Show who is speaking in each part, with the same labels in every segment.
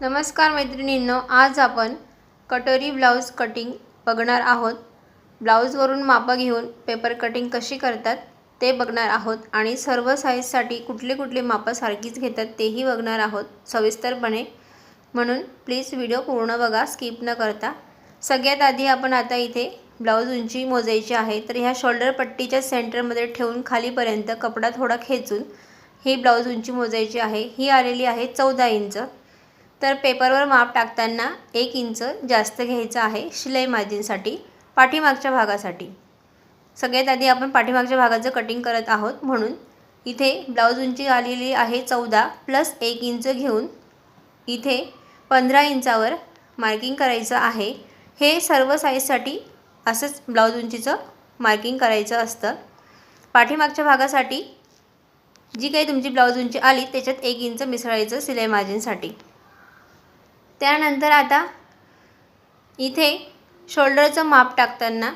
Speaker 1: नमस्कार मैत्रिणींनो आज आपण कटोरी ब्लाऊज कटिंग बघणार आहोत. ब्लाऊजवरून मापं घेऊन पेपर कटिंग कशी करतात ते बघणार आहोत आणि सर्व साईजसाठी कुठले कुठले मापं सारखीच घेतात तेही बघणार आहोत सविस्तरपणे. म्हणून प्लीज व्हिडिओ पूर्ण बघा स्किप न करता. सगळ्यात आधी आपण आता इथे ब्लाऊज उंची मोजायची आहे. तर ह्या शोल्डर पट्टीच्या सेंटरमध्ये ठेवून खालीपर्यंत कपडा थोडा खेचून ही ब्लाऊज उंची मोजायची आहे. ही आलेली आहे चौदा इंच. तर पेपरवर माप टाकताना एक इंच जास्त घ्यायचं आहे शिलाई मार्जिनसाठी पाठीमागच्या भागासाठी. सगळ्यात आधी आपण पाठीमागच्या भागाचं कटिंग करत आहोत म्हणून इथे ब्लाऊज उंची आलेली आहे चौदा प्लस एक इंच घेऊन इथे पंधरा इंचावर मार्किंग करायचं आहे. हे सर्व साईजसाठी असंच ब्लाऊज उंचीचं मार्किंग करायचं असतं. पाठीमागच्या भागासाठी जी काही तुमची ब्लाऊज उंची आली त्याच्यात एक इंच मिसळायचं सिलाई मार्जिनसाठी. त्यानंतर आता इथे शोल्डरचं माप टाकताना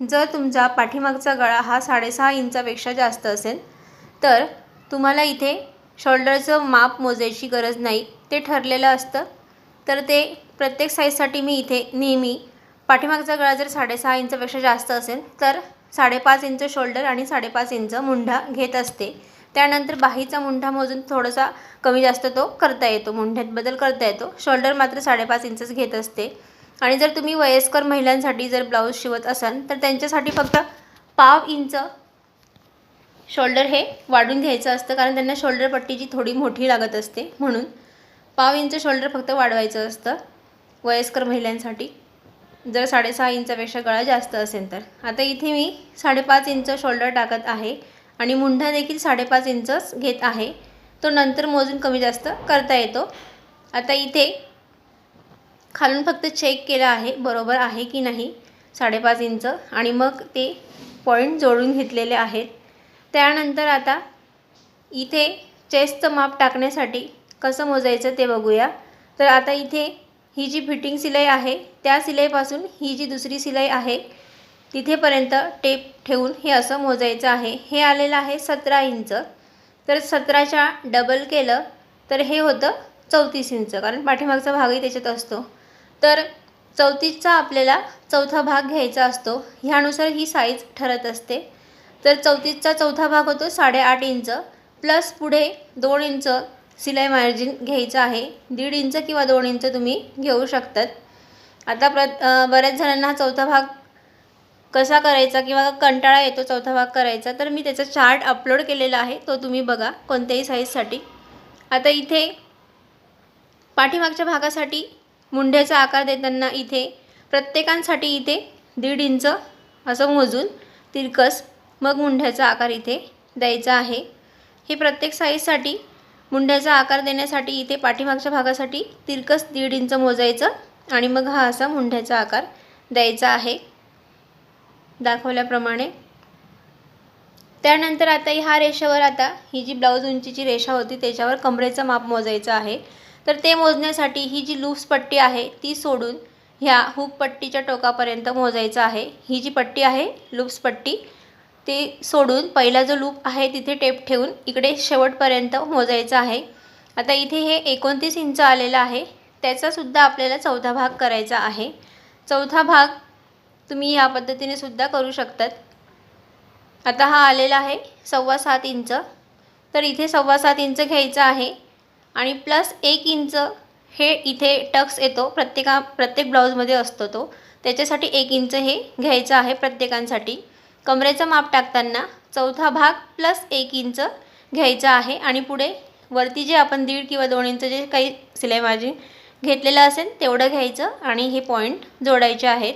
Speaker 1: जर तुमचा पाठीमागचा गळा हा साडेसहा इंचापेक्षा जास्त असेल तर तुम्हाला इथे शोल्डरचं माप मोजायची गरज नाही. ते ठरलेलं असतं. तर ते प्रत्येक साईजसाठी मी इथे नेहमी पाठीमागचा गळा जर साडेसहा इंचापेक्षा जास्त असेल तर साडेपाच इंच शोल्डर आणि साडेपाच इंच मुंढा घेत असते. त्यानंतर बाहीचा मुंढा मोजून थोडासा कमी जास्त तो करता येतो. मुंढ्यात बदल करता येतो. शोल्डर मात्र साडेपाच इंचच घेत असते. आणि जर तुम्ही वयस्कर महिलांसाठी जर ब्लाऊज शिवत असाल तर त्यांच्यासाठी फक्त पाव इंच शोल्डर हे वाढून घ्यायचं असतं कारण त्यांना शोल्डर पट्टीची थोडी मोठी लागत असते. म्हणून पाव इंच शोल्डर फक्त वाढवायचं असतं वयस्कर महिलांसाठी. जर साडेसहा इंचापेक्षा गळा जास्त असेल तर. आता इथे मी साडेपाच इंच शोल्डर टाकत आहे. आणि मुंढा देखील साडेपाच इंचच घेत आहे. तो नंतर मोजून कमी जास्त करता येतो. आता इथे खालून फक्त चेक केलं आहे बरोबर आहे की नाही? साडेपाच इंच. आणि मग ते पॉईंट जोडून घेतलेले आहेत. त्यानंतर आता इथे चेस्टचं माप टाकण्यासाठी कसं मोजायचं ते बघूया. तर आता इथे ही जी फिटिंग सिलाई आहे त्या सिलाईपासून ही जी दुसरी सिलाई आहे तिथेपर्यंत टेप ठेवून हे असं मोजायचं आहे. हे आलेलं आहे सतरा इंच. तर सतराच्या डबल केलं तर हे होतं चौतीस इंच. कारण पाठीमागचा भागही त्याच्यात असतो. तर चौतीसचा आपल्याला चौथा भाग घ्यायचा असतो. ह्यानुसार ही साईज ठरत असते. तर चौतीसचा चौथा भाग होतो साडेआठ इंच. प्लस पुढे दोन इंच सिलाई मार्जिन घ्यायचं आहे. दीड इंच किंवा दोन इंच तुम्ही घेऊ शकतात. आता प्र बऱ्याच जणांना हा चौथा भाग कसा करायचा किंवा कंटाळा येतो चौथा भाग करायचा तर मी त्याचा चार्ट अपलोड केलेला आहे तो तुम्ही बघा कोणत्याही साईजसाठी आता इथे पाठीमागच्या भागासाठी मुंढ्याचा आकार देताना इथे प्रत्येकांसाठी इथे दीड इंच असं मोजून तिरकस मग मुंढ्याचा आकार इथे द्यायचा आहे. हे प्रत्येक साईजसाठी मुंढ्याचा आकार देण्यासाठी इथे पाठीमागच्या भागासाठी तिरकस दीड इंच मोजायचं आणि मग हा असा मुंढ्याचा आकार द्यायचा आहे. दाखवल्याप्रमाणे. त्यानंतर आता ह्या रेषेवर आता ही जी ब्लाऊज उंचीची रेषा होती त्याच्यावर कमरेचं माप मोजायचं आहे. तर ते मोजण्यासाठी ही जी लूप्स पट्टी आहे ती सोडून ह्या हुक पट्टीच्या टोकापर्यंत मोजायचं आहे. ही जी पट्टी आहे लूप्स पट्टी ते सोडून पहिला जो लूप आहे तिथे टेप ठेवून इकडे शेवटपर्यंत मोजायचं आहे. आता इथे हे एकोणतीस इंच आलेलं आहे. त्याचासुद्धा आपल्याला चौथा भाग करायचा आहे. चौथा भाग तुम्ही या पद्धतीने सुद्धा करू शकतात. आता हा आलेला आहे सव्वा सात इंच. तर इथे सव्वा सात इंच घ्यायचं आहे. आणि प्लस एक इंच हे इथे टक्स येतो. प्रत्येका प्रत्येक ब्लाऊजमध्ये असतो तो. त्याच्यासाठी एक इंच हे घ्यायचं आहे प्रत्येकांसाठी. कमरेचं माप टाकताना चौथा भाग प्लस एक इंच घ्यायचा आहे. आणि पुढे वरती जे आपण दीड किंवा दोन इंच जे काही सिलाई मार्जिन घेतलेलं असेल तेवढं घ्यायचं. आणि हे पॉईंट जोडायचे आहेत.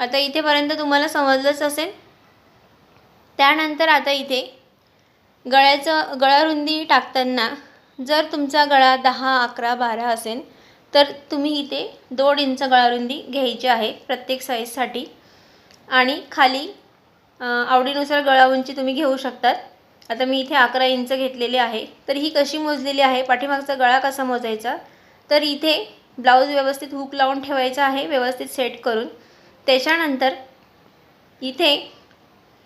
Speaker 1: आता इथेपर्यंत तुम्हाला समजलंच असेल. त्यानंतर आता इथे गळ्याचं गळारुंदी टाकताना जर तुमचा गळा दहा अकरा बारा असेल तर तुम्ही इथे दोन इंच गळारुंदी घ्यायची आहे प्रत्येक साईजसाठी आणि खाली आवडीनुसार गळा उंची तुम्ही घेऊ शकतात. आता मी इथे अकरा इंच घेतलेली आहे तर ही कशी मोजलेली आहे? पाठीमागचा गळा कसा मोजायचा? तर इथे ब्लाऊज व्यवस्थित हुक लावून ठेवायचा आहे व्यवस्थित सेट करून. त्याच्यानंतर इथे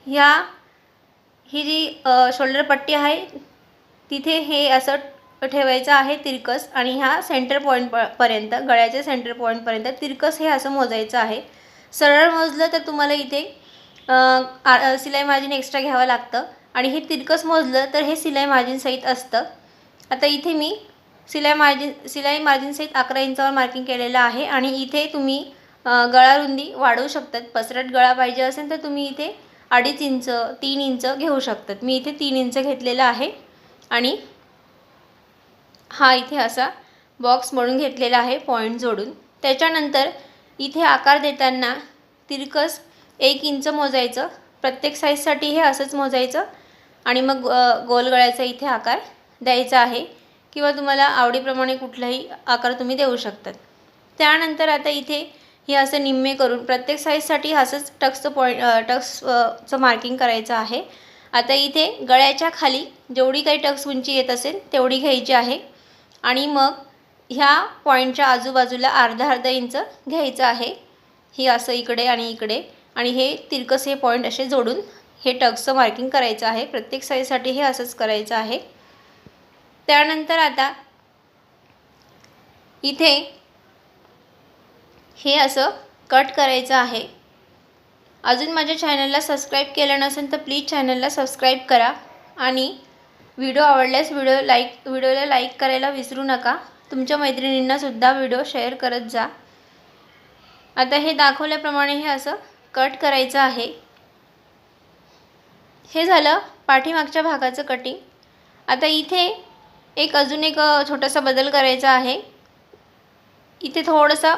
Speaker 1: ह्या ही जी शोल्डर पट्टी आहे तिथे हे असं ठेवायचं आहे तिरकस आणि ह्या सेंटर पॉईंट प पर्यंत गळ्याच्या सेंटर पॉईंटपर्यंत तिरकस हे असं मोजायचं आहे. सरळ मोजलं तर तुम्हाला इथे सिलाई मार्जिन एक्स्ट्रा घ्यावं लागतं आणि हे तिरकस मोजलं तर हे सिलाई मार्जिनसहित असतं. आता इथे मी सिलाई मार्जिन सिलाई मार्जिनसहित अकरा इंचावर मार्किंग केलेलं आहे आणि इथे तुम्ही गळारुंदी गळा रुंदी वाढवू शकतात. पसरट गळा पाहिजे असेल तर तुम्ही इथे अडीच इंच तीन इंच घेऊ शकतात. मी इथे तीन इंच घेतलेलं आहे आणि हा इथे असा बॉक्स म्हणून घेतलेला आहे पॉईंट जोडून. त्याच्यानंतर इथे आकार देताना तिरकस एक इंच मोजायचं. प्रत्येक साईजसाठी हे असंच मोजायचं आणि मग गोलगळ्याचा गोल गळ्याचा इथे आकार द्यायचा आहे किंवा तुम्हाला आवडीप्रमाणे कुठलाही आकार तुम्ही देऊ शकतात. त्यानंतर आता इथे हे असं निम्मे करून प्रत्येक साईजसाठी असंच टक्सचं पॉईंट टक्सचं मार्किंग करायचं आहे. आता इथे गळ्याच्या खाली जेवढी काही टक्स उंची येत असेल तेवढी घ्यायची आहे. आणि मग ह्या पॉईंटच्या आजूबाजूला अर्धा अर्धा इंच घ्यायचं आहे. ही असं इकडे आणि इकडे. आणि हे तिरकस हे पॉईंट असे जोडून हे टक्सचं मार्किंग करायचं आहे. प्रत्येक साईजसाठी हे असंच करायचं आहे. त्यानंतर आता इथे हे असं कट करायचं आहे. अजून माझ्या चॅनलला सबस्क्राईब केलं नसेल तर प्लीज चॅनलला सबस्क्राईब करा आणि व्हिडिओ आवडल्यास व्हिडिओ लाईक व्हिडिओला लाईक करायला विसरू नका. तुमच्या मैत्रिणींनासुद्धा व्हिडिओ शेअर करत जा. आता हे दाखवल्याप्रमाणे हे असं कट करायचं आहे. हे झालं पाठीमागच्या भागाचं कटिंग आता इथे एक अजून एक छोटासा बदल करायचा आहे. इथे थोडासा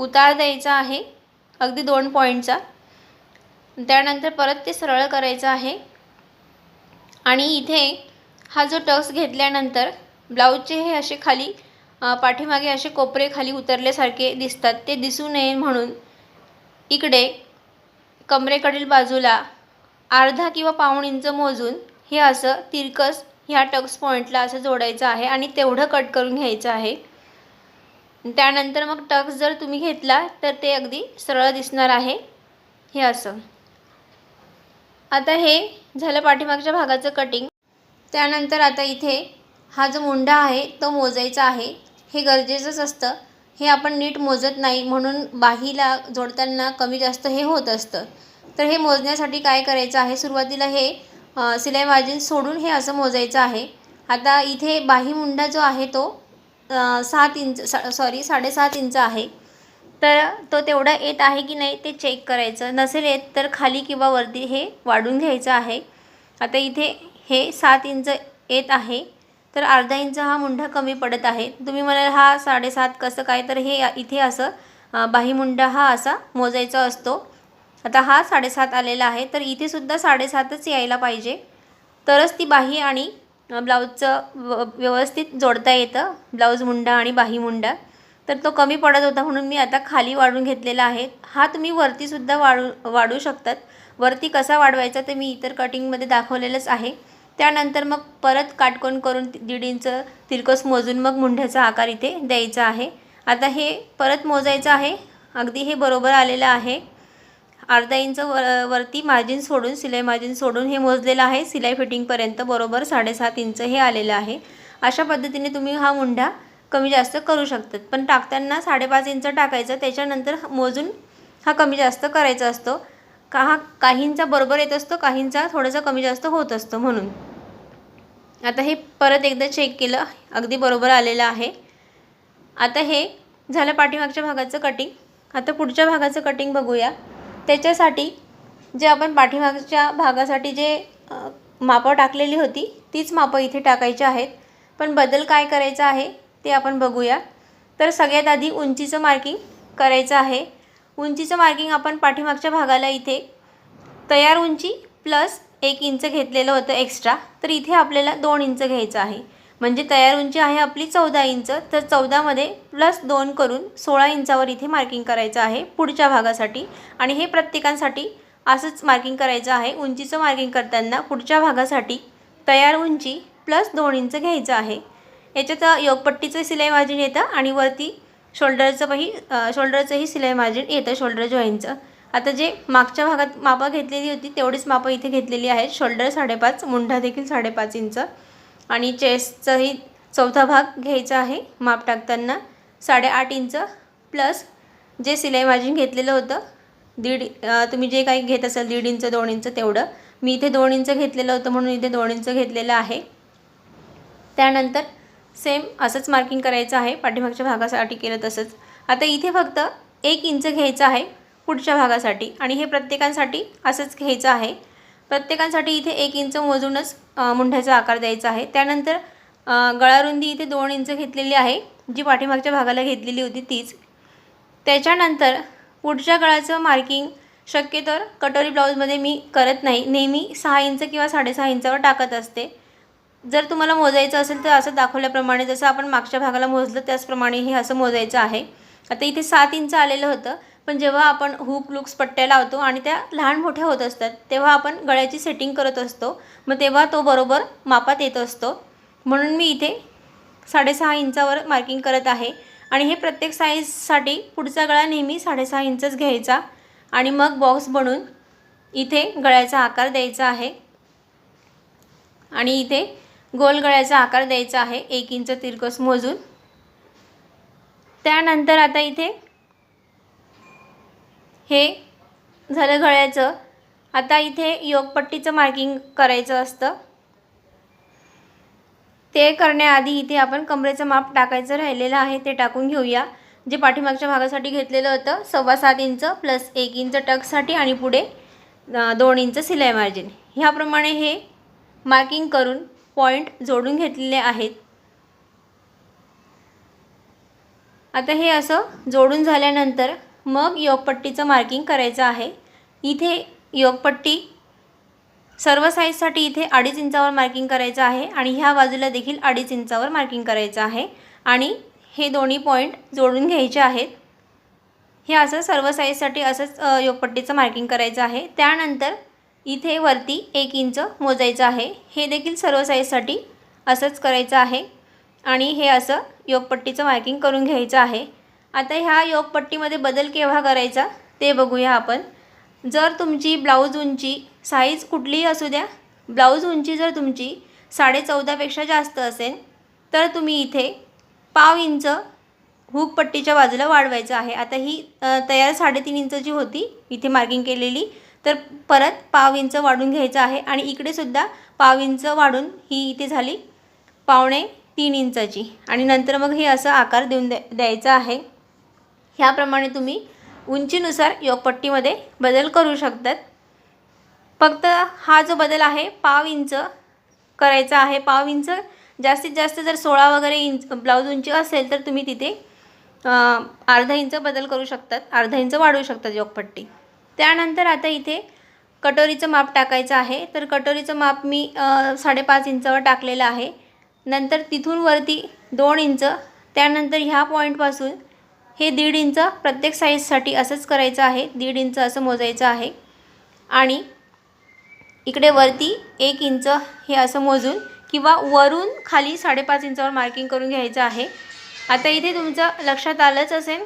Speaker 1: उतार द्यायचा आहे. अगदी दोन पॉईंटचा त्यानंतर परत ते सरळ करायचं आहे. आणि इथे हा जो टक्स घेतल्यानंतर ब्लाऊजचे हे असे खाली पाठीमागे असे कोपरे खाली उतरल्यासारखे दिसतात. ते दिसू नये म्हणून इकडे कमरेकडील बाजूला अर्धा किंवा पाऊण इंच मोजून हे असं तिरकस ह्या टक्स पॉईंटला असं जोडायचं आहे आणि तेवढं कट करून घ्यायचं आहे. त्यानंतर मग टक्स जर तुम्ही घेतला तर ते अगदी सरळ दिसणार आहे. हे असं. आता हे झालं पाठीमागच्या भागाचं कटिंग त्यानंतर आता इथे हा जो मुंडा आहे तो मोजायचा आहे. हे गरजेचंच असतं. हे आपण नीट मोजत नाही म्हणून बाहीला जोडताना कमी जास्त हे होत असतं. तर हे मोजण्यासाठी काय करायचं आहे? सुरुवातीला हे सिलाई मार्जिन सोडून हे असं मोजायचं आहे. आता इथे बाही मुंडा जो आहे तो सात इंच सा सॉरी साडेसात इंच आहे. तर तो तेवढा येत आहे की नाही ते चेक करायचं. नसेल येत तर खाली किंवा वरती हे वाढून घ्यायचं आहे. आता इथे हे सात इंच येत आहे. तर अर्धा इंच हा मुंडा कमी पडत आहे. तुम्ही म्हणाल हा साडेसात कसं काय? तर हे इथे असं बाही मुंडा हा असा मोजायचा असतो. आता हा साडेसात आलेला आहे. तर इथेसुद्धा साडेसातच यायला पाहिजे. तरच ती बाही आणि ब्लाऊजचं व व्यवस्थित जोडता येतं. ब्लाऊज मुंडा आणि बाही मुंडा. तर तो कमी पडत होता म्हणून मी आता खाली वाढून घेतलेला आहे. हा तुम्ही वरतीसुद्धा वाढू वाढू शकतात. वरती कसा वाढवायचा ते मी इतर कटिंगमध्ये दाखवलेलंच आहे. त्यानंतर मग परत काटकोन करून दीड इंच तिरकस मोजून मग मुंढ्याचा आकार इथे द्यायचा आहे. आता हे परत मोजायचं आहे. अगदी हे बरोबर आलेलं आहे. अर्धा इंच वर वरती मार्जिन सोडून सिलाई मार्जिन सोडून हे मोजलेलं आहे. सिलाई फिटिंगपर्यंत बरोबर साडेसात इंच हे आलेलं आहे. अशा पद्धतीने तुम्ही हा मुंढा कमी जास्त करू शकतात. पण टाकताना साडेपाच इंच टाकायचं त्याच्यानंतर मोजून हा कमी जास्त करायचा असतो. का हा काहींचा बरोबर येत असतो काहींचा थोडासा कमी जास्त होत असतो म्हणून. आता हे परत एकदा चेक केलं अगदी बरोबर आलेलं आहे. आता हे झालं पाठीमागच्या भागाचं कटिंग आता पुढच्या भागाचं कटिंग बघूया. त्याच्यासाठी जे आपण पाठीमागच्या भागासाठी जे मापं टाकलेली होती तीच मापं इथे टाकायची आहेत. पण बदल काय करायचा आहे ते आपण बघूया. तर सगळ्यात आधी उंचीचं मार्किंग करायचं आहे. उंचीचं मार्किंग आपण पाठीमागच्या भागाला इथे तयार उंची प्लस एक इंच घेतलेलं होतं एक्स्ट्रा तर इथे आपल्याला दोन इंच घ्यायचं आहे. म्हणजे तयार उंची आहे आपली चौदा इंच तर चौदामध्ये प्लस दोन करून सोळा इंचावर इथे मार्किंग करायचं आहे पुढच्या भागासाठी. आणि हे प्रत्येकांसाठी असंच मार्किंग करायचं आहे. उंचीचं मार्किंग करताना पुढच्या भागासाठी तयार उंची प्लस दोन इंच घ्यायचं आहे. याच्यात योगपट्टीचं सिलाई मार्जिन येतं आणि वरती शोल्डरचं काही शोल्डरचंही सिलाई मार्जिन येतं शोल्डर जॉईनचं आता जे मागच्या भागात मापं घेतलेली होती तेवढीच मापं इथे घेतलेली आहेत. शोल्डर साडेपाच मुंढा देखील साडेपाच इंच. आणि चेस्टचाही चौथा भाग घ्यायचा आहे. माप टाकताना साडेआठ इंच प्लस जे सिलाई मार्जिन घेतलेलं होतं दीड तुम्ही जे काही घेत असाल दीड इंच दोन इंच तेवढं. मी इथे दोन इंच घेतलेलं होतं म्हणून इथे दोन इंच घेतलेलं आहे. त्यानंतर सेम असंच मार्किंग करायचं आहे. पाठीमागच्या भागासाठी केलं तसंच. आता इथे फक्त एक इंच घ्यायचं आहे पुढच्या भागासाठी. आणि हे प्रत्येकांसाठी असंच घ्यायचं आहे. प्रत्येकांसाठी इथे एक इंच मोजूनच मुंढ्याचा आकार द्यायचा आहे. त्यानंतर गळारुंदी इथे दोन इंच घेतलेली आहे. जी पाठीमागच्या भागाला घेतलेली होती तीच. त्याच्यानंतर पुढच्या गळाचं मार्किंग शक्यतोवर कटोरी ब्लाऊजमध्ये मी करत नाही. नेहमी सहा इंच किंवा साडेसहा इंचावर टाकत असते. जर तुम्हाला मोजायचं असेल तर असं दाखवल्याप्रमाणे जसं आपण मागच्या भागाला मोजलं त्याचप्रमाणे हे असं मोजायचं आहे. आता इथे सात इंच आलेलं होतं. पण जेव्हा आपण हुक लुक्स पट्ट्या लावतो आणि त्या लहान मोठ्या होत असतात तेव्हा आपण गळ्याची सेटिंग करत असतो. मग तेव्हा तो बरोबर मापात येत असतो. म्हणून मी इथे साडेसहा इंचावर मार्किंग करत आहे. आणि हे प्रत्येक साईजसाठी पुढचा गळा नेहमी साडेसहा इंचच घ्यायचा. आणि मग बॉक्स बनून इथे गळ्याचा आकार द्यायचा आहे. आणि इथे गोल गळ्याचा आकार द्यायचा आहे एक इंच तिरकस मोजून. त्यानंतर आता इथे हे झालं घळ्याचं आता इथे योगपट्टीचं मार्किंग करायचं असतं. ते करण्याआधी इथे आपण कमरेचं माप टाकायचं राहिलेलं आहे ते टाकून घेऊया. जे पाठीमागच्या भागासाठी घेतलेलं होतं सव्वा सात इंच प्लस एक इंच टक्ससाठी आणि पुढे दोन इंच सिलाई मार्जिन ह्याप्रमाणे हे मार्किंग करून पॉईंट जोडून घेतलेले आहेत. आता हे असं जोडून झाल्यानंतर मग योगपट्टीचं मार्किंग करायचं आहे. इथे योगपट्टी सर्व साईजसाठी इथे अडीच इंचावर मार्किंग करायचं आहे आणि ह्या बाजूला देखील अडीच इंचावर मार्किंग करायचं आहे. आणि हे दोन्ही पॉईंट जोडून घ्यायचे आहेत. हे असं सर्व साईजसाठी असंच योगपट्टीचं मार्किंग करायचं आहे. त्यानंतर इथे वरती एक इंच मोजायचं आहे. हे देखील सर्व साईजसाठी असंच करायचं आहे. आणि हे असं योगपट्टीचं मार्किंग करून घ्यायचं आहे. आता ह्या योगपट्टीमध्ये बदल केव्हा करायचा ते बघूया आपण. जर तुमची ब्लाऊज उंची साईज कुठलीही असू द्या ब्लाऊज उंची जर तुमची साडे चौदापेक्षा जास्त असेल तर तुम्ही इथे पाव इंच हुक पट्टीच्या बाजूला वाढवायचं आहे. आता ही तयार साडेतीन इंचची होती इथे मार्किंग केलेली तर परत पाव इंच वाढून घ्यायचं आहे आणि इकडे सुद्धा पाव इंच वाढून ही इथे झाली पावणे तीन इंचाची. आणि नंतर मग हे असं आकार देऊन द्या द्यायचा आहे. ह्याप्रमाणे तुम्ही उंचीनुसार योगपट्टीमध्ये बदल करू शकतात. फक्त हा जो बदल आहे पाव इंच करायचा आहे. पाव इंच जास्तीत जास्त जर सोळा वगैरे इंच ब्लाऊज उंची असेल तर तुम्ही तिथे अर्धा इंच बदल करू शकतात. अर्धा इंच वाढवू शकतात योगपट्टी त्यानंतर आता इथे कटोरीचं माप टाकायचं आहे. तर कटोरीचं माप मी साडेपाच इंचावर टाकलेलं आहे. नंतर तिथून वरती दोन इंच त्यानंतर ह्या पॉईंटपासून हे दीड इंच प्रत्येक साईजसाठी असंच करायचं आहे. दीड इंच असं मोजायचं आहे. आणि इकडे वरती एक इंच हे असं मोजून किंवा वरून खाली साडेपाच इंचावर मार्किंग करून घ्यायचं आहे. आता इथे तुमचं लक्षात आलंच असेल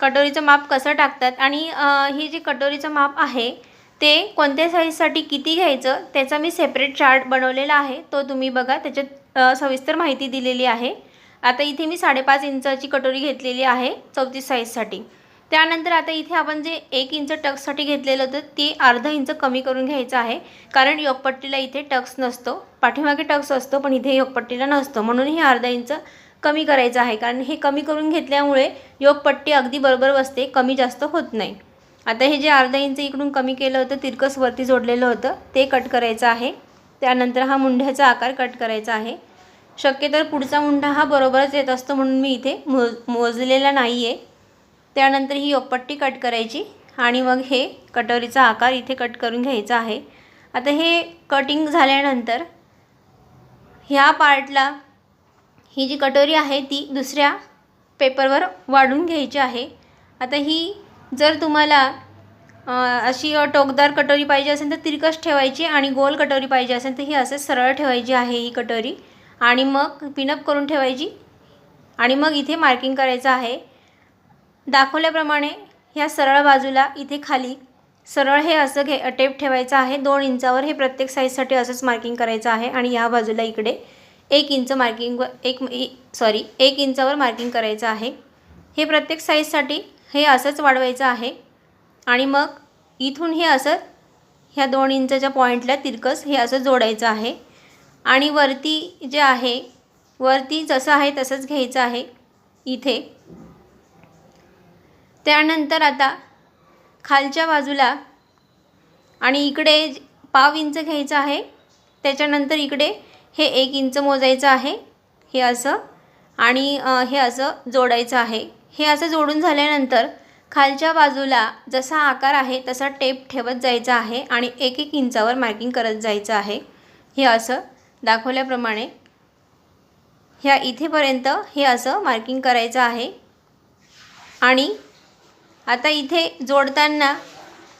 Speaker 1: कटोरीचं माप कसं टाकतात आणि ही जी कटोरीचं माप आहे ते कोणत्या साईजसाठी किती घ्यायचं त्याचा मी सेपरेट चार्ट बनवलेला आहे. तो तुम्ही बघा त्याच्यात सविस्तर माहिती दिलेली आहे. आता इथे मी साडेपाच इंचाची कटोरी घेतलेली आहे चौतीस साईजसाठी त्यानंतर आता इथे आपण जे एक इंच टक्ससाठी घेतलेलं होतं ते अर्धा इंच कमी करून घ्यायचं आहे. कारण योगपट्टीला इथे टक्स नसतो पाठीमागे टक्स असतो पण इथे योगपट्टीला नसतो. म्हणून हे अर्धा इंच कमी करायचं आहे. कारण हे कमी करून घेतल्यामुळे योगपट्टी अगदी बरोबर बसते कमी जास्त होत नाही. आता हे जे अर्धा इंच इकडून कमी केलं होतं तिरकस वरती जोडलेलं होतं ते कट करायचं आहे. त्यानंतर हा मुंढ्याचा आकार कट करायचा आहे. शक्यतर पुढचा मुंढा हा बरोबरच येत असतो म्हणून मी इथे मोज मोजलेला नाही आहे त्यानंतर ही ओपट्टी कट करायची आणि मग हे कटोरीचा आकार इथे कट करून घ्यायचा आहे. आता हे कटिंग झाल्यानंतर ह्या पार्टला ही जी कटोरी आहे ती दुसऱ्या पेपरवर वाढून घ्यायची आहे. आता ही जर तुम्हाला अशी टोकदार कटोरी पाहिजे असेल तर तिरकस ठेवायची आणि गोल कटोरी पाहिजे असेल तर ही असं सरळ ठेवायची आहे ही कटोरी. आणि मग पिनअप करून ठेवायची. आणि मग इथे मार्किंग करायचं आहे. दाखवल्याप्रमाणे ह्या सरळ बाजूला इथे खाली सरळ हे असं घे टेप ठेवायचं आहे. दोन इंचावर हे प्रत्येक साईजसाठी असंच मार्किंग करायचं आहे. आणि या बाजूला इकडे एक इंच मार्किंग एक सॉरी एक इंचावर मार्किंग करायचं आहे. हे प्रत्येक साईजसाठी हे असंच वाढवायचं आहे. आणि मग इथून हे असं ह्या दोन इंचाच्या पॉईंटला तिरकस हे असं जोडायचं आहे. आणि वरती जे आहे वरती जसं आहे तसंच घ्यायचं आहे इथे. त्यानंतर आता खालच्या बाजूला आणि इकडे पाव इंच घ्यायचं आहे त्याच्यानंतर इकडे हे एक इंच मोजायचं आहे हे असं आणि हे असं जोडायचं आहे. हे असं जोडून झाल्यानंतर खालच्या बाजूला जसा आकार आहे तसा टेप ठेवत जायचा आहे आणि एक एक इंचावर मार्किंग करत जायचं आहे. हे असं दाखवल्याप्रमाणे ह्या इथेपर्यंत हे असं मार्किंग करायचं आहे. आणि आता इथे जोडताना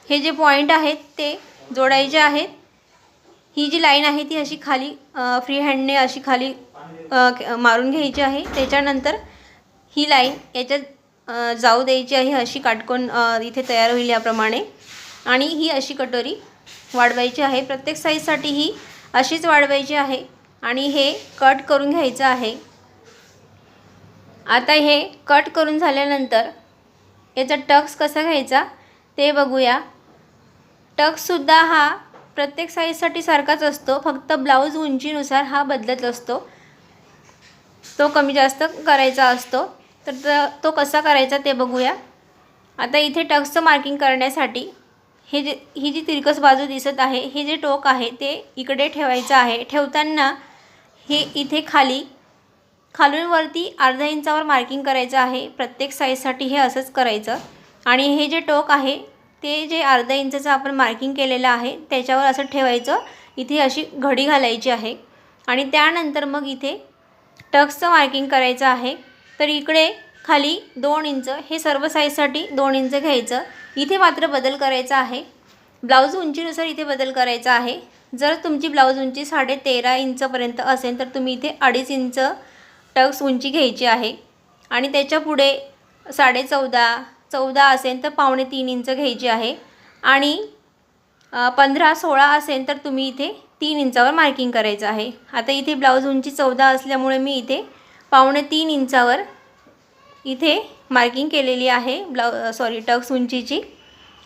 Speaker 1: हे जे पॉईंट आहेत ते जोडायचे आहेत. ही जी लाईन आहे ती अशी खाली फ्री हँडने अशी खाली मारून घ्यायची आहे. त्याच्यानंतर ही लाईन याच्यात जाऊ द्यायची आहे अशी काटकोन इथे तयार होईल याप्रमाणे. आणि ही अशी कटोरी वाढवायची आहे. प्रत्येक साईजसाठी ही अशीच वाढवायची आहे. आणि हे कट करून घ्यायचं आहे. आता हे कट करून झाल्यानंतर याचा टक्स कसा घ्यायचा ते बघूया. टक्ससुद्धा हा प्रत्येक साईजसाठी सारखाच असतो. फक्त ब्लाऊज उंचीनुसार हा बदलत असतो. तो कमी जास्त करायचा असतो. तर तो कसा करायचा ते बघूया. आता इथे टक्सचं मार्किंग करण्यासाठी हे जे ही जी तिरकस बाजू दिसत आहे हे जे टोक आहे ते इकडे ठेवायचं आहे. ठेवताना हे इथे खाली खालून वरती अर्धा इंचावर मार्किंग करायचं आहे. प्रत्येक साईजसाठी हे असंच करायचं. आणि हे जे टोक आहे ते जे अर्धा इंचाचं आपण मार्किंग केलेलं आहे त्याच्यावर असं ठेवायचं. इथे अशी घडी घालायची आहे. आणि त्यानंतर मग इथे टक्सचं मार्किंग करायचं आहे. तर इकडे खाली दोन इंच हे सर्व साईजसाठी दोन इंच घ्यायचं. इथे मात्र बदल करायचा आहे. ब्लाऊज उंचीनुसार इथे बदल करायचा आहे. जर तुमची ब्लाऊज उंची साडे तेरा इंचपर्यंत असेल तर तुम्ही इथे अडीच इंच टक्स उंची घ्यायची आहे. आणि त्याच्या पुढे साडे चौदा चौदा असेल तर पावणे तीन इंच घ्यायची आहे. आणि पंधरा सोळा असेल तर तुम्ही इथे तीन इंचावर मार्किंग करायचं आहे. आता इथे ब्लाऊज उंची चौदा असल्यामुळे मी इथे पावणे तीन इंचावर इथे मार्किंग केलेली आहे ब्लाउ सॉरी टक्स उंचीची.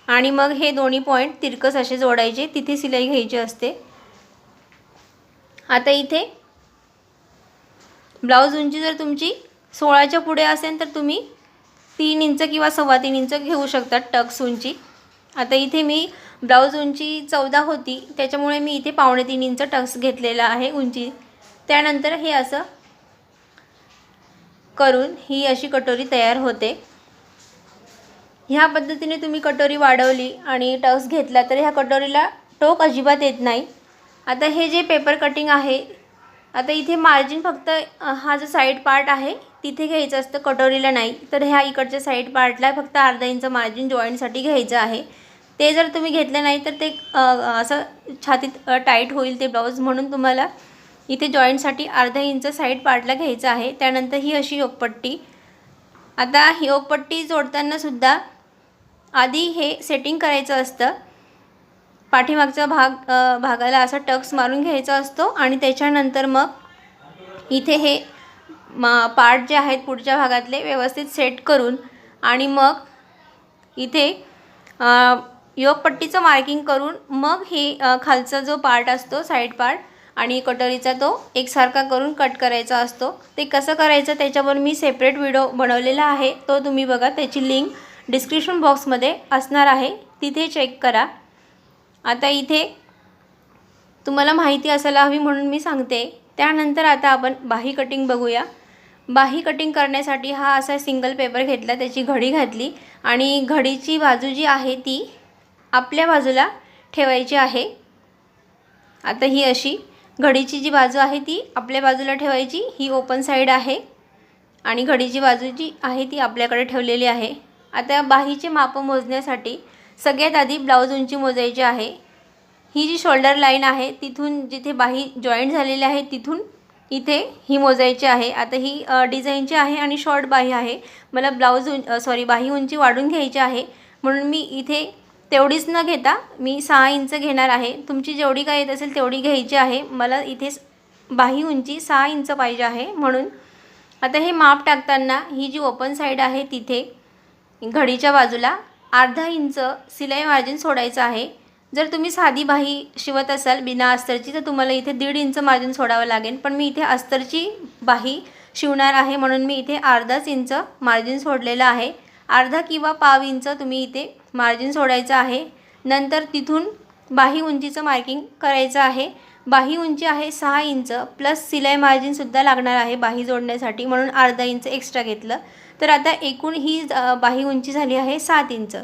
Speaker 1: आणि मग हे दोन्ही पॉईंट तिरकस असे जोडायचे तिथे सिलाई घ्यायची असते. आता इथे ब्लाऊज उंची जर तुमची सोळाच्या पुढे असेल तर तुम्ही तीन इंच किंवा सव्वा तीन इंच घेऊ शकतात टक्स उंची. आता इथे मी ब्लाऊज उंची चौदा होती त्याच्यामुळे मी इथे पावणे तीन इंच टक्स घेतलेला आहे उंची. त्यानंतर हे असं करून ही अशी कटोरी तयार होते. ह्या पद्धतीने तुम्ही कटोरी वाढवली आणि टक्स घेतला तर ह्या कटोरीला टोक अजिबात येत नाही. आता हे जे पेपर कटिंग आहे आता इथे मार्जिन फक्त हा जो साईड पार्ट आहे तिथे घ्यायचं असतं कटोरीला नाही. तर ह्या इकडच्या साईड पार्टला फक्त अर्धा इंच मार्जिन जॉईंटसाठी घ्यायचं आहे. ते जर तुम्ही घेतलं नाही तर ते असं छातीत टाईट होईल ते ब्लाऊज म्हणून तुम्हाला इथे जॉईंटसाठी अर्धा इंच साईड पार्टला घ्यायचं आहे. त्यानंतर ही अशी योगपट्टी. आता ही योगपट्टी जोडतानासुद्धा आधी हे सेटिंग करायचं असतं. पाठीमागचा भाग भागाला असा टक्स मारून घ्यायचा असतो आणि त्याच्यानंतर मग इथे हे म पार्ट जे आहेत पुढच्या भागातले व्यवस्थित सेट करून आणि मग इथे योगपट्टीचं मार्किंग करून मग हे खालचा जो पार्ट असतो साईड पार्ट आणि कटोरीचा तो एकसारखा करून कट करायचा असतो. ते कसं करायचं त्याच्यावर मी सेपरेट व्हिडिओ बनवलेला आहे. तो तुम्ही बघा त्याची लिंक डिस्क्रिप्शन बॉक्समध्ये असणार आहे. तिथे चेक करा. आता इथे तुम्हाला माहिती असायला हवी म्हणून मी सांगते. त्यानंतर आता आपण बाही कटिंग बघूया. बाही कटिंग करण्यासाठी हा असा सिंगल पेपर घेतला त्याची घडी घातली आणि घडीची बाजू जी आहे ती आपल्या बाजूला ठेवायची आहे. आता ही अशी घडीची जी बाजू आहे ती आपल्या बाजूला ठेवायची ही ओपन साईड आहे. आणि घडीची बाजू जी आहे ती आपल्याकडे ठेवलेली आहे. आता बाहीचे मापं मोजण्यासाठी सगळ्यात आधी ब्लाऊज उंची मोजायची आहे. ही जी शोल्डर लाईन आहे तिथून जिथे बाही जॉईंट झालेली आहे तिथून इथे ही मोजायची आहे. आता ही डिझाईनची आहे आणि शॉर्ट बाही आहे. मला ब्लाऊज उं सॉरी बाही उंची वाढून घ्यायची आहे. म्हणून मी इथे तेवढीच न घेता मी सहा इंच घेणार आहे. तुमची जेवढी काय येत असेल तेवढी घ्यायची आहे. मला इथे बाही उंची सहा इंच पाहिजे आहे म्हणून. आता हे माप टाकताना ही जी ओपन साईड आहे तिथे घडीच्या बाजूला अर्धा इंच सिलाई मार्जिन सोडायचं आहे. जर तुम्ही साधी बाही शिवत असाल बिना अस्तरची तर तुम्हाला इथे दीड इंच मार्जिन सोडावं लागेल. पण मी इथे अस्तरची बाही शिवणार आहे म्हणून मी इथे अर्धाच इंच मार्जिन सोडलेलं आहे. अर्धा किंवा पाव इंच तुम्ही इथे मार्जिन सोडायचं आहे. नंतर तिथून बाही उंचीचं मार्किंग करायचं आहे. बाही उंची आहे सहा इंच प्लस सिलाई मार्जिनसुद्धा लागणार आहे बाही जोडण्यासाठी म्हणून अर्धा इंच एक्स्ट्रा घेतलं. तर आता एकूण ही बाही उंची झाली आहे सात इंच.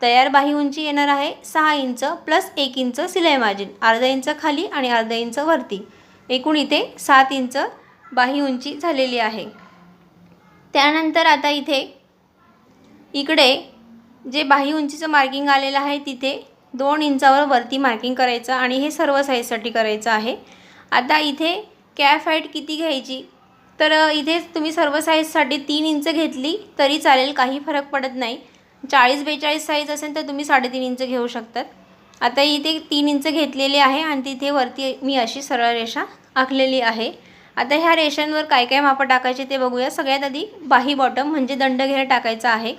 Speaker 1: तयार बाही उंची येणार आहे सहा इंच प्लस एक इंच सिलाई मार्जिन. अर्धा इंच खाली आणि अर्धा इंच वरती. एकूण इथे सात इंच बाही उंची झालेली आहे. त्यानंतर आता इथे इकडे जे बाही उंचीचं मार्किंग आलेलं आहे तिथे दोन इंचावर वरती मार्किंग करायचं आणि हे सर्व साईजसाठी करायचं आहे. आता इथे कॅफ हाईट किती घ्यायची? तर इथे तुम्ही सर्व साईजसाठी तीन इंच घेतली तरी चालेल काही फरक पडत नाही. चाळीस बेचाळीस साईज असेल तर तुम्ही साडेतीन इंच घेऊ शकतात. आता इथे तीन इंच घेतलेले आहे आणि तिथे वरती मी अशी सरळ रेषा आखलेली आहे. आता ह्या रेषांवर काय काय मापं टाकायचे ते बघूया. सगळ्यात आधी बाही बॉटम म्हणजे दंडघेर टाकायचा आहे.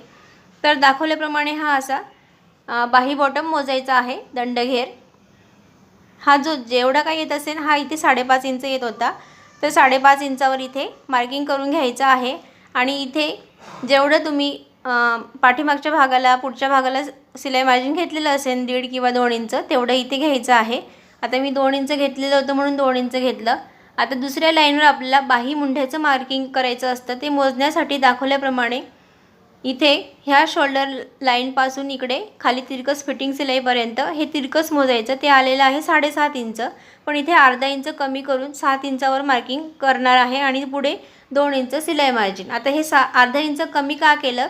Speaker 1: तर दाखवल्याप्रमाणे हा असा बाही बॉटम मोजायचा आहे दंडघेर. हा जो जेवढा काही येत असेल हा इथे साडेपाच इंच येत होता. तर साडेपाच इंचावर इथे मार्किंग करून घ्यायचं आहे. आणि इथे जेवढं तुम्ही पाठीमागच्या भागाला पुढच्या भागाला सिलाई मार्जिन घेतलेलं असेल दीड किंवा दोन इंच तेवढं इथे घ्यायचं आहे. आता मी दोन इंच घेतलेलं होतं म्हणून दोन इंच घेतलं. आता दुसऱ्या लाईनवर आपल्याला बाही मुंढ्याचं मार्किंग करायचं असतं ते मोजण्यासाठी दाखवल्याप्रमाणे इथे ह्या शोल्डर लाईनपासून इकडे खाली तिरकस फिटिंग सिलाईपर्यंत हे तिरकस मोजायचं. ते आलेलं आहे साडेसात इंच. पण इथे अर्धा इंच कमी करून सात इंचावर मार्किंग करणार आहे आणि पुढे दोन इंच सिलाई मार्जिन आता हे सा अर्धा इंच कमी का केलं?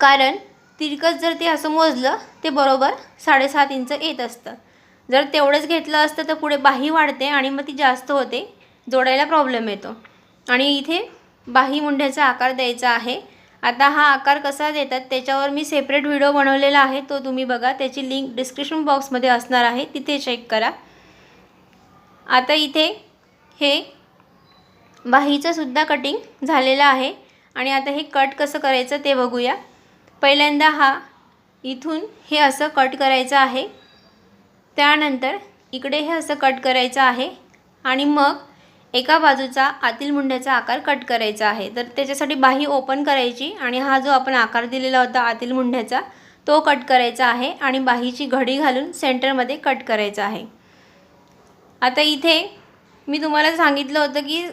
Speaker 1: कारण तिरकस जर ते असं मोजलं ते बरोबर साडेसात इंच येत असतं. जर तेवढंच घेतलं असतं तर पुढे बाही वाढते आणि मग ती जास्त होते. जोडायला प्रॉब्लेम येतो. आणि इथे बाही मुंढ्याचा आकार द्यायचा आहे. आता हा आकार कसा देतात त्याच्यावर मी सेपरेट व्हिडिओ बनवलेला आहे. तो तुम्ही बघा. त्याची लिंक डिस्क्रिप्शन बॉक्समध्ये असणार आहे. तिथे चेक करा. आता इथे हे बाहीचंसुद्धा कटिंग झालेलं आहे. आणि आता हे कट कसं करायचं ते बघूया. पहिल्यांदा हा इथून हे असं कट करायचं आहे. त्यानंतर इकडे हे असं कट करायचं आहे. आणि मग एका बाजूचा आतील मुंड्याचा आकार कट करायचा आहे. तर त्याच्यासाठी बाही ओपन करायची आणि हा जो आपण आकार दिलेला होता आतील मुंड्याचा तो कट करायचा आहे आणि बाहीची घडी घालून सेंटरमध्ये कट करायचा आहे. आता इथे मी तुम्हाला सांगितलं होतं की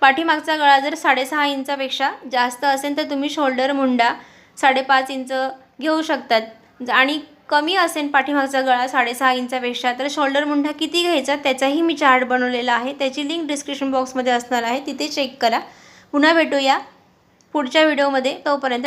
Speaker 1: पाठीमागचा गळा जर साडेसहा इंचापेक्षा जास्त असेल तर तुम्ही शोल्डर मुंडा साडेपाच इंच घेऊ शकतात. ज- आणि कमी असेल पाठीमागचा गळा साडेसहा इंचा पेक्षा तर शोल्डर मुंढा किती घ्यायचा त्याचाही मी चार्ट बनवलेला आहे. त्याची लिंक डिस्क्रिप्शन बॉक्समध्ये असणार आहे. तिथे चेक करा. पुन्हा भेटूया पुढच्या व्हिडिओमध्ये. तोपर्यंत